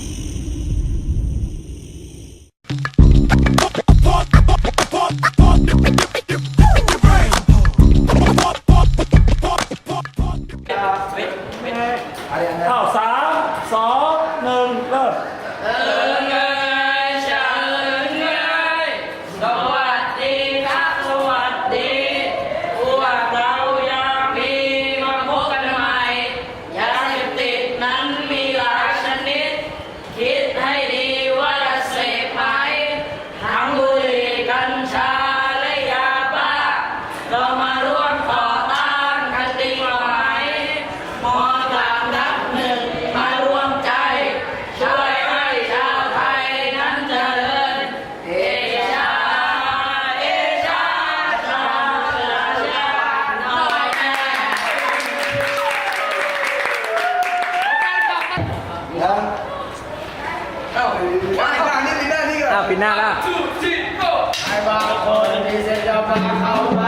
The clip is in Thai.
Yeah. นะเอ้าว่าอีกางนี่ปีหน้านี่ก็อ้าวปีหน้าแล้วใอ้บางคนที่เส้นจะพาเข้าไป